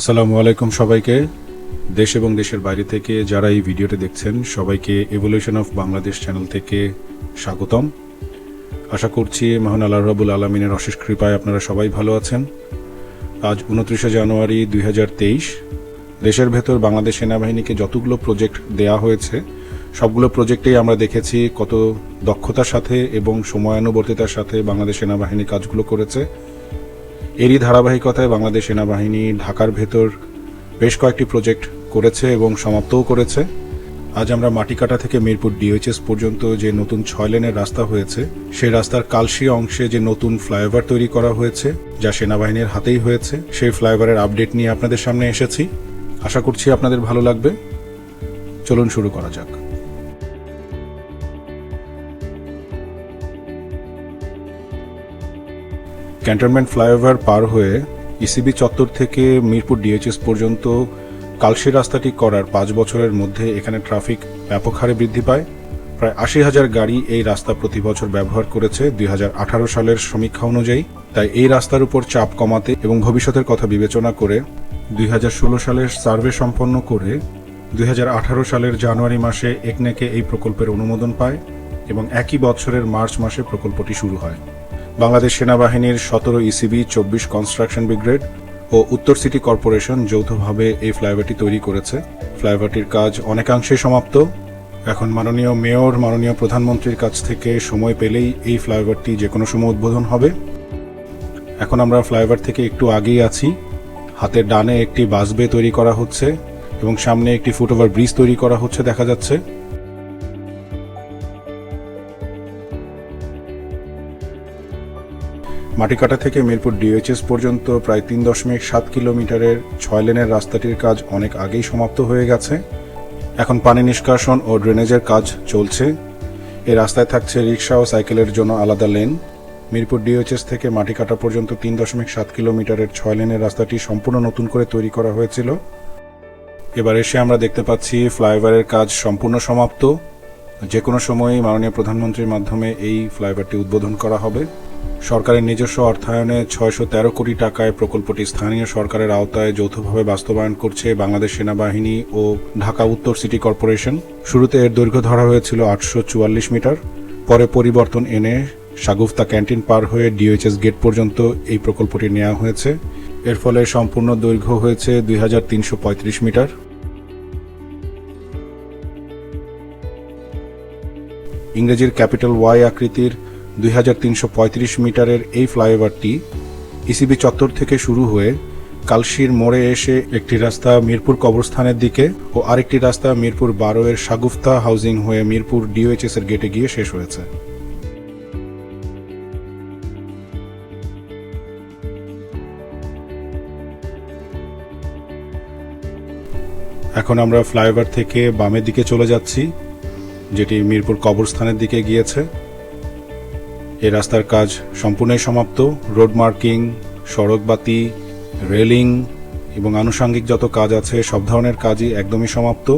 আসসালামু আলাইকুম সবাইকে। দেশ এবং দেশের বাইরে থেকে যারা এই ভিডিওটি দেখছেন, সবাইকে এভলিউশন অফ বাংলাদেশ চ্যানেল থেকে স্বাগতম। আশা করছি মহান আল্লাহ রাবুল আলমিনের অশেষ কৃপায় আপনারা সবাই ভালো আছেন। আজ উনত্রিশে জানুয়ারি দুই হাজার তেইশ, দেশের ভেতর বাংলাদেশ সেনাবাহিনীকে যতগুলো প্রজেক্ট দেয়া হয়েছে, সবগুলো প্রজেক্টেই আমরা দেখেছি কত দক্ষতার সাথে এবং সময়ানুবর্তিতার সাথে বাংলাদেশ সেনাবাহিনী কাজগুলো করেছে। এরই ধারাবাহিকতায় বাংলাদেশ সেনাবাহিনী ঢাকার ভেতর বেশ কয়েকটি প্রজেক্ট করেছে এবং সমাপ্তও করেছে। আজ আমরা মাটিকাটা থেকে মিরপুর ডিওএইচএস পর্যন্ত যে নতুন ছয় লেনের রাস্তা হয়েছে সেই রাস্তার কালশি অংশে যে নতুন ফ্লাইওভার তৈরি করা হয়েছে, যা সেনাবাহিনীর হাতেই হয়েছে, সেই ফ্লাইওভারের আপডেট নিয়ে আপনাদের সামনে এসেছি। আশা করছি আপনাদের ভালো লাগবে। চলুন শুরু করা যাক। ক্যান্টনমেন্ট ফ্লাইওভার পার হয়ে ইসিবি চত্বর থেকে মিরপুর ডিএইচএস পর্যন্ত কালশি রাস্তাটি করার পাঁচ বছরের মধ্যে এখানে ট্রাফিক ব্যাপক হারে বৃদ্ধি পায়। প্রায় আশি হাজার গাড়ি এই রাস্তা প্রতি বছর ব্যবহার করেছে দুই হাজার আঠারো সালের সমীক্ষা অনুযায়ী। তাই এই রাস্তার উপর চাপ কমাতে এবং ভবিষ্যতের কথা বিবেচনা করে দুই হাজার ষোলো সালের সার্ভে সম্পন্ন করে দুই হাজার আঠারো সালের জানুয়ারি মাসে একনেকে এই প্রকল্পের অনুমোদন পায় এবং একই বছরের মার্চ মাসে প্রকল্পটি শুরু হয়। বাংলাদেশ সেনাবাহিনীর সতেরো ইসিবি চব্বিশ কনস্ট্রাকশন ব্রিগেড ও উত্তর সিটি কর্পোরেশন যৌথভাবে এই ফ্লাইওভারটি তৈরি করেছে। ফ্লাইওভারটির কাজ অনেকাংশে সমাপ্ত। এখন মাননীয় মেয়র, মাননীয় প্রধানমন্ত্রীর কাছ থেকে সময় পেলেই এই ফ্লাইওভারটি যে কোনো সময় উদ্বোধন হবে। এখন আমরা ফ্লাইওভার থেকে একটু আগেই আছি। হাতের ডানে একটি বাসবে তৈরি করা হচ্ছে এবং সামনে একটি ফুটওভার ব্রিজ তৈরি করা হচ্ছে দেখা যাচ্ছে। মাটিকাটা থেকে মিরপুর ডিএইচএস পর্যন্ত প্রায় তিন দশমিক সাত কিলোমিটারের ছয় লেনের রাস্তাটির কাজ অনেক আগেই সমাপ্ত হয়ে গেছে। এখন পানি নিষ্কাশন ও ড্রেনেজের কাজ চলছে। এই রাস্তায় থাকছে রিক্সা ও সাইকেলের জন্য আলাদা লেন। মিরপুর ডিএইচএস থেকে মাটিকাটা পর্যন্ত তিন দশমিক সাত কিলোমিটারের ছয় লেনের রাস্তাটি সম্পূর্ণ নতুন করে তৈরি করা হয়েছিল। এবার এসে আমরা দেখতে পাচ্ছি ফ্লাইওভারের কাজ সম্পূর্ণ সমাপ্ত। যে কোনো সময়ই মাননীয় প্রধানমন্ত্রীর মাধ্যমে এই ফ্লাইওভারটি উদ্বোধন করা হবে। সরকারের নিজস্ব অর্থায়নে ছয়শো তেরো কোটি টাকায় প্রকল্পটি স্থানীয় সরকারের আওতায় যৌথভাবে বাস্তবায়ন করছে বাংলাদেশ সেনাবাহিনী ও ঢাকা উত্তর সিটি কর্পোরেশন। শুরুতে এর দৈর্ঘ্য ধরা হয়েছিল আটশো চুয়াল্লিশ মিটার, পরে পরিবর্তন এনে সাগুফতা ক্যান্টিন পার হয়ে ডিওএইচএস গেট পর্যন্ত এই প্রকল্পটি নেওয়া হয়েছে। এর ফলে সম্পূর্ণ দৈর্ঘ্য হয়েছে দুই হাজার তিনশো পঁয়ত্রিশ মিটার। ইংরেজির ক্যাপিটাল ওয়াই আকৃতির দুই হাজার তিনশো পঁয়ত্রিশ মিটারের এই ফ্লাইওভারটি ইসিবি চত্বর থেকে শুরু হয়ে কালশির মোড়ে এসে একটি রাস্তা মিরপুর কবরস্থানের দিকে ও আরেকটি রাস্তা মিরপুর বারো এর সাগুফতা হাউজিং হয়ে মিরপুর ডিওএইচএস এর গেটে গিয়ে শেষ হয়েছে। এখন আমরা ফ্লাইওভার থেকে বামের দিকে চলে যাচ্ছি, যেটি মিরপুর কবরস্থানের দিকে গিয়েছে। এই রাস্তার কাজ সম্পূর্ণই সমাপ্ত। রোড মার্কিং, সড়ক বাতি, রেলিং এবং আনুষঙ্গিক যত কাজ আছে, সব ধরনের কাজই একদমই সমাপ্ত।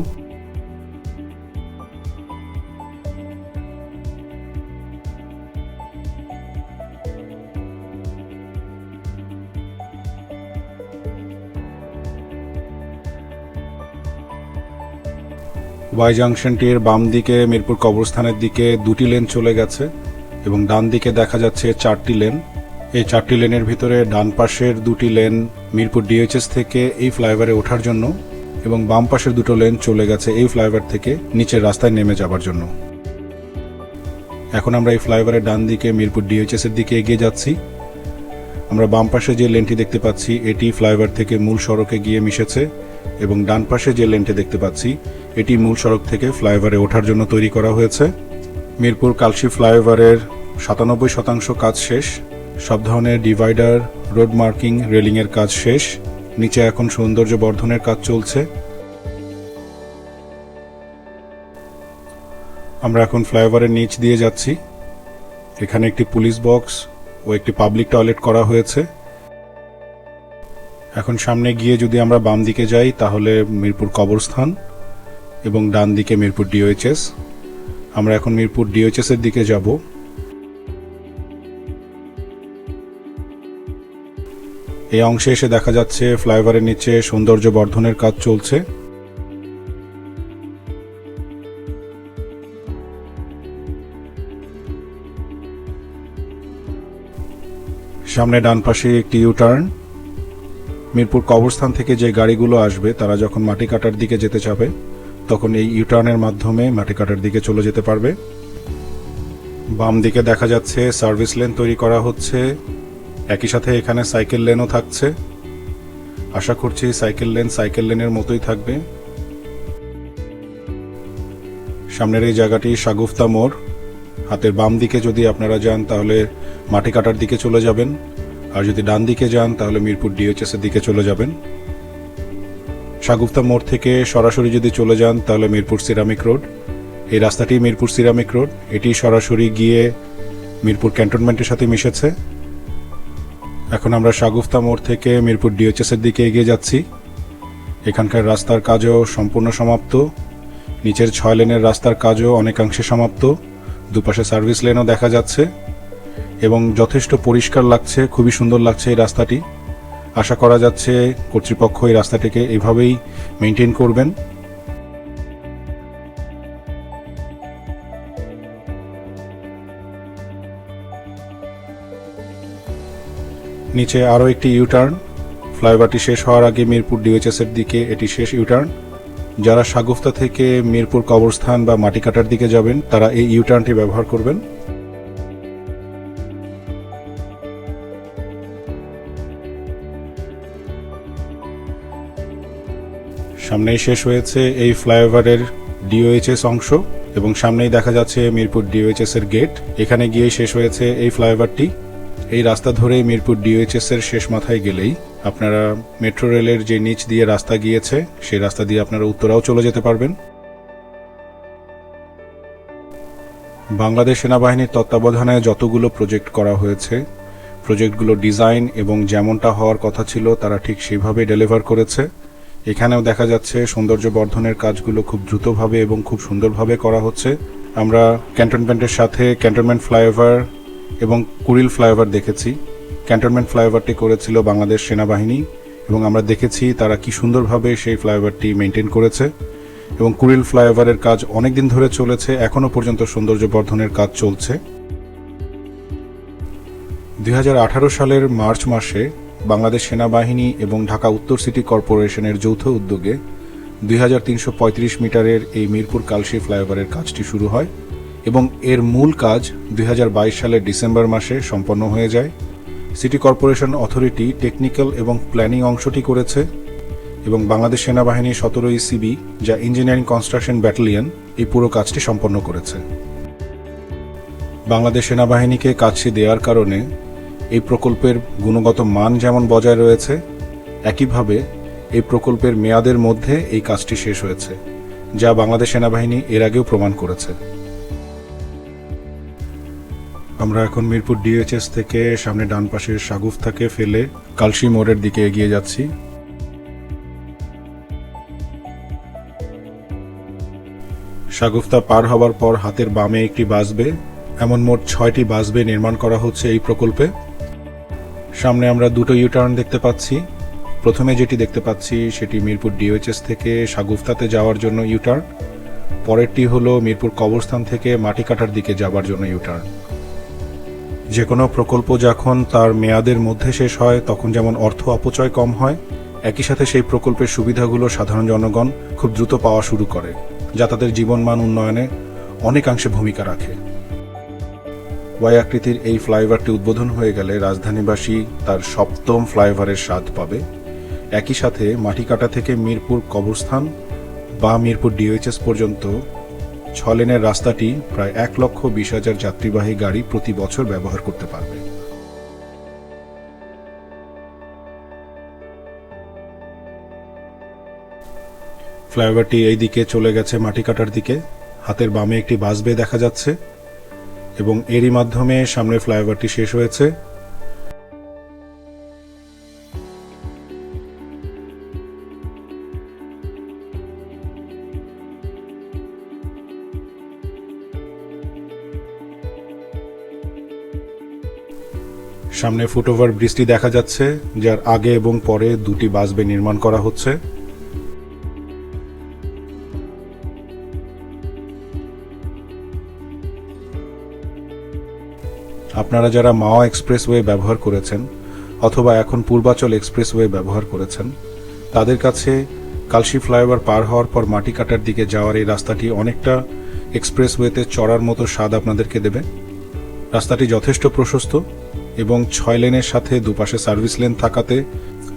ওয়াই জাংশনটির বাম দিকে মিরপুর কবরস্থানের দিকে দুটি লেন চলে গেছে। এবং ডান দিকে দেখা যাচ্ছে চারটি লেন। এই চারটি লেনের ভিতরে ডান পাশের দুটি লেন মিরপুর ডিএইচএস থেকে এই ফ্লাইওভারে ওঠার জন্য এবং বাম পাশের দুটো লেন চলে গেছে এই ফ্লাইওভার থেকে নিচের রাস্তায় নেমে যাবার জন্য। এখন আমরা এই ফ্লাইওভারের ডান দিকে মিরপুর ডিএইচএস এর দিকে এগিয়ে যাচ্ছি। আমরা বাম পাশে যে লেনটি দেখতে পাচ্ছি, এটি ফ্লাইওভার থেকে মূল সড়কে গিয়ে মিশেছে এবং ডান পাশে যে লেনটি দেখতে পাচ্ছি, এটি মূল সড়ক থেকে ফ্লাইওভারে ওঠার জন্য তৈরি করা হয়েছে। মিরপুর কালশি ফ্লাইওভারের সাতানব্বই শতাংশ কাজ শেষ। সব ধরনের ডিভাইডার, রোড মার্কিং, রেলিংয়ের কাজ শেষ। নিচে এখন সৌন্দর্য বর্ধনের কাজ চলছে। আমরা এখন ফ্লাইওভারের নিচ দিয়ে যাচ্ছি। এখানে একটি পুলিশ বক্স ও একটি পাবলিক টয়লেট করা হয়েছে। এখন সামনে গিয়ে যদি আমরা বাম দিকে যাই, তাহলে মিরপুর কবরস্থান এবং ডান দিকে মিরপুর ডিওএইচএস। আমরা এখন মিরপুর ডিওএইচএস এর দিকে যাব। এই অংশে এসে দেখা যাচ্ছে ফ্লাইওভারের নিচে সৌন্দর্য বর্ধনের কাজ চলছে। সামনে ডান পাশে একটি ইউটার্ন। মিরপুর কবরস্থান থেকে যে গাড়িগুলো আসবে, তারা যখন মাটি কাটার দিকে যেতে চাবে তখন এই ইউটার্নের মাধ্যমে মাটি কাটার দিকে চলে যেতে পারবে। বাম দিকে দেখা যাচ্ছে সার্ভিস লেন তৈরি করা হচ্ছে। একই সাথে এখানে সাইকেল লেনও থাকছে। আশা করছি সাইকেল লেন সাইকেল লেনের মতোই থাকবে। সামনের এই জায়গাটি সাগুফতা মোড়। হাতের বাম দিকে যদি আপনারা যান, তাহলে মাটি কাটার দিকে চলে যাবেন। আর যদি ডান দিকে যান, তাহলে মিরপুর ডিএচএস এর দিকে চলে যাবেন। সাগুফতা মোড় থেকে সরাসরি যদি চলে যান, তাহলে মিরপুর সিরামিক রোড। এই রাস্তাটি মিরপুর সিরামিক রোড। এটি সরাসরি গিয়ে মিরপুর ক্যান্টনমেন্টের সাথে মিশেছে। এখন আমরা সাগুফতা মোড় থেকে মিরপুর ডিএচএস এর দিকে এগিয়ে যাচ্ছি। এখানকার রাস্তার কাজও সম্পূর্ণ সমাপ্ত। নিচের ছয় লেনের রাস্তার কাজও অনেকাংশে সমাপ্ত। দুপাশে সার্ভিস লেনও দেখা যাচ্ছে। এবং যথেষ্ট পরিষ্কার লাগছে, খুবই সুন্দর লাগছে এই রাস্তাটি। আশা করা যাচ্ছে কর্তৃপক্ষ এই রাস্তাটিকে এভাবেই মেনটেন করবেন। নিচে আরও একটি ইউটার্ন ফ্লাইওভারটি শেষ হওয়ার আগে মিরপুর ডিওএইচএস এর দিকে এটি শেষ ইউটার্ন যারা সাগুফতা থেকে মিরপুর কবরস্থান বা মাটিকাটার দিকে যাবেন, তারা এই ইউটার্নটি ব্যবহার করবেন। সামনেই শেষ হয়েছে এই ফ্লাইওভারের ডিওএইচএস অংশ এবং সামনেই দেখা যাচ্ছে মিরপুর ডিওএইচএস এর গেট এখানে গিয়ে শেষ হয়েছে এই ফ্লাইওভারটি। এই রাস্তা ধরে মিরপুর ডিওএইচএস এর শেষ মাথায় গেলেই আপনারা মেট্রো রেলের যে নিচ দিয়ে রাস্তা গিয়েছে, সেই রাস্তা দিয়ে আপনারা উত্তরাও চলে যেতে পারবেন। বাংলাদেশ সেনাবাহিনীর তত্ত্বাবধানে যতগুলো প্রজেক্ট করা হয়েছে, প্রজেক্টগুলো ডিজাইন এবং যেমনটা হওয়ার কথা ছিল, তারা ঠিক সেইভাবে ডেলিভার করেছে। এখানেও দেখা যাচ্ছে সৌন্দর্য বর্ধনের কাজগুলো খুব দ্রুতভাবে এবং খুব সুন্দরভাবে করা হচ্ছে। আমরা ক্যান্টনমেন্টের সাথে ক্যান্টনমেন্ট ফ্লাইওভার এবং কুড়িল ফ্লাইওভার দেখেছি। ক্যান্টনমেন্ট ফ্লাইওভারটি করেছিল বাংলাদেশ সেনাবাহিনী এবং আমরা দেখেছি তারা কি সুন্দরভাবে সেই ফ্লাইওভারটি মেনটেন করেছে। এবং কুড়িল ফ্লাইওভারের কাজ অনেক দিন ধরে চলেছে এখনও পর্যন্ত সৌন্দর্য বর্ধনের কাজ চলছে। দুই হাজার আঠারো সালের মার্চ মাসে বাংলাদেশ সেনাবাহিনী এবং ঢাকা উত্তর সিটি কর্পোরেশনের যৌথ উদ্যোগে দুই হাজার তিনশো পঁয়ত্রিশ মিটারের এই মিরপুর কালশি ফ্লাইওভারের কাজটি শুরু হয় এবং এর মূল কাজ দুই হাজার বাইশ সালের ডিসেম্বর মাসে সম্পন্ন হয়ে যায়। সিটি কর্পোরেশন অথরিটি টেকনিক্যাল এবং প্ল্যানিং অংশটি করেছে এবং বাংলাদেশ সেনাবাহিনীর সতেরো ইসিবি যা ইঞ্জিনিয়ারিং কনস্ট্রাকশন ব্যাটালিয়ন এই পুরো কাজটি সম্পন্ন করেছে। বাংলাদেশ সেনাবাহিনীকে কাজটি দেওয়ার কারণে এই প্রকল্পের গুণগত মান যেমন বজায় রয়েছে, একইভাবে এই প্রকল্পের মেয়াদের মধ্যে এই কাজটি শেষ হয়েছে, যা বাংলাদেশ সেনাবাহিনী এর আগেও প্রমাণ করেছে। আমরা এখন মিরপুর ডিএইচএস থেকে সামনে ডান পাশের সাগুফতাকে ফেলে কালশি মোড়ের দিকে এগিয়ে যাচ্ছি। সাগুফতা পার হবার পর হাতের বামে একটি বাসবে, এমন মোট ছয়টি বাসবে নির্মাণ করা হচ্ছে এই প্রকল্পে। সামনে আমরা দুটো ইউটার্ন দেখতে পাচ্ছি। প্রথমে যেটি দেখতে পাচ্ছি, সেটি মিরপুর ডিওএইচএস থেকে সাগুফতাতে যাওয়ার জন্য ইউটার্ন পরেরটি হলো মিরপুর কবরস্থান থেকে মাটি কাটার দিকে যাবার জন্য ইউটার্ন যে কোনো প্রকল্প যখন তার মেয়াদের মধ্যে শেষ হয়, তখন যেমন অর্থ অপচয় কম হয়, একই সাথে সেই প্রকল্পের সুবিধাগুলো সাধারণ জনগণ খুব দ্রুত পাওয়া শুরু করে, যা তাদের জীবনমান উন্নয়নে অনেকাংশে ভূমিকা রাখে। ওয়াই আকৃতির এই ফ্লাইওভারটি উদ্বোধন হয়ে গেলে রাজধানীবাসী তার সপ্তম ফ্লাইওভারের স্বাদ পাবে। একই সাথে মাটিকাটা থেকে মিরপুর কবরস্থান বা মিরপুর ডিওএইচএস পর্যন্ত ছ লেনের রাস্তাটি প্রায় এক লক্ষ বিশ হাজার যাত্রীবাহী গাড়ি প্রতি বছর ব্যবহার করতে পারবে। ফ্লাইওভারটি এই দিকে চলে গেছে মাটি কাটার দিকে। হাতের বামে একটি বাস বে দেখা যাচ্ছে। এবং এরই মাধ্যমে সামনে ফ্লাইওভারটি শেষ হয়েছে। সামনে ফুটওভার ব্রিজটি দেখা যাচ্ছে, যার আগে এবং পরে দুটি বাসবে নির্মাণ করা হচ্ছে। আপনারা যারা মাওয়া এক্সপ্রেসওয়ে ব্যবহার করেছেন অথবা এখন পূর্বাচল এক্সপ্রেসওয়ে ব্যবহার করেছেন, তাদের কাছে কালশি ফ্লাইওভার পার হওয়ার পর মাটি কাটার দিকে যাওয়ার এই রাস্তাটি অনেকটা এক্সপ্রেসওয়েতে চড়ার মতো স্বাদ আপনাদেরকে দেবে। রাস্তাটি যথেষ্ট প্রশস্ত এবং ছয় লেনের সাথে দুপাশে সার্ভিস লেন থাকাতে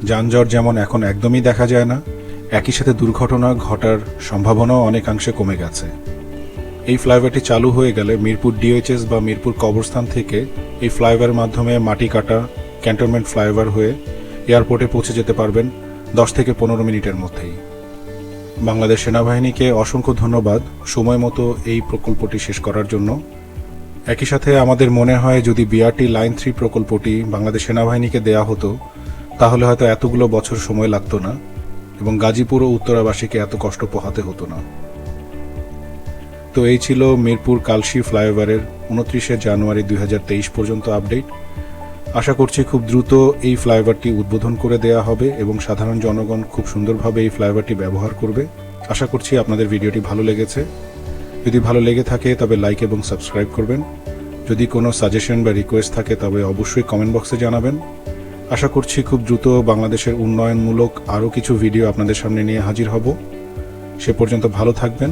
যানজট যেমন এখন একদমই দেখা যায় না, একই সাথে দুর্ঘটনা ঘটার সম্ভাবনাও অনেকাংশে কমে গেছে। এই ফ্লাইওভারটি চালু হয়ে গেলে মিরপুর ডিওএইচএস বা মিরপুর কবরস্থান থেকে এই ফ্লাইওভারের মাধ্যমে মাটি কাটা, ক্যান্টনমেন্ট ফ্লাইওভার হয়ে এয়ারপোর্টে পৌঁছে যেতে পারবেন দশ থেকে পনেরো মিনিটের মধ্যেই। বাংলাদেশ সেনাবাহিনীকে অসংখ্য ধন্যবাদ সময় মতো এই প্রকল্পটি শেষ করার জন্য। একই সাথে আমাদের মনে হয় যদি বিআরটি লাইন থ্রি প্রকল্পটি বাংলাদেশ সেনাবাহিনীকে দেয়া হতো, তাহলে হয়তো এতগুলো বছর সময় লাগতো না এবং গাজীপুর ও উত্তরাবাসীকে এত কষ্ট পোহাতে হতো না। তো এই ছিল মিরপুর কালশি ফ্লাইওভারের উনত্রিশে জানুয়ারি দুই হাজার তেইশ পর্যন্ত আপডেট। আশা করছি খুব দ্রুত এই ফ্লাইওভারটি উদ্বোধন করে দেয়া হবে এবং সাধারণ জনগণ খুব সুন্দরভাবে এই ফ্লাইওভারটি ব্যবহার করবে। আশা করছি আপনাদের ভিডিওটি ভালো লেগেছে। যদি ভালো লেগে থাকে, তবে লাইক এবং সাবস্ক্রাইব করবেন। যদি কোনো সাজেশন বা রিকোয়েস্ট থাকে, তবে অবশ্যই কমেন্ট বক্সে জানাবেন। আশা করছি খুব দ্রুত বাংলাদেশের উন্নয়নমূলক আরও কিছু ভিডিও আপনাদের সামনে নিয়ে হাজির হব। সে পর্যন্ত ভালো থাকবেন।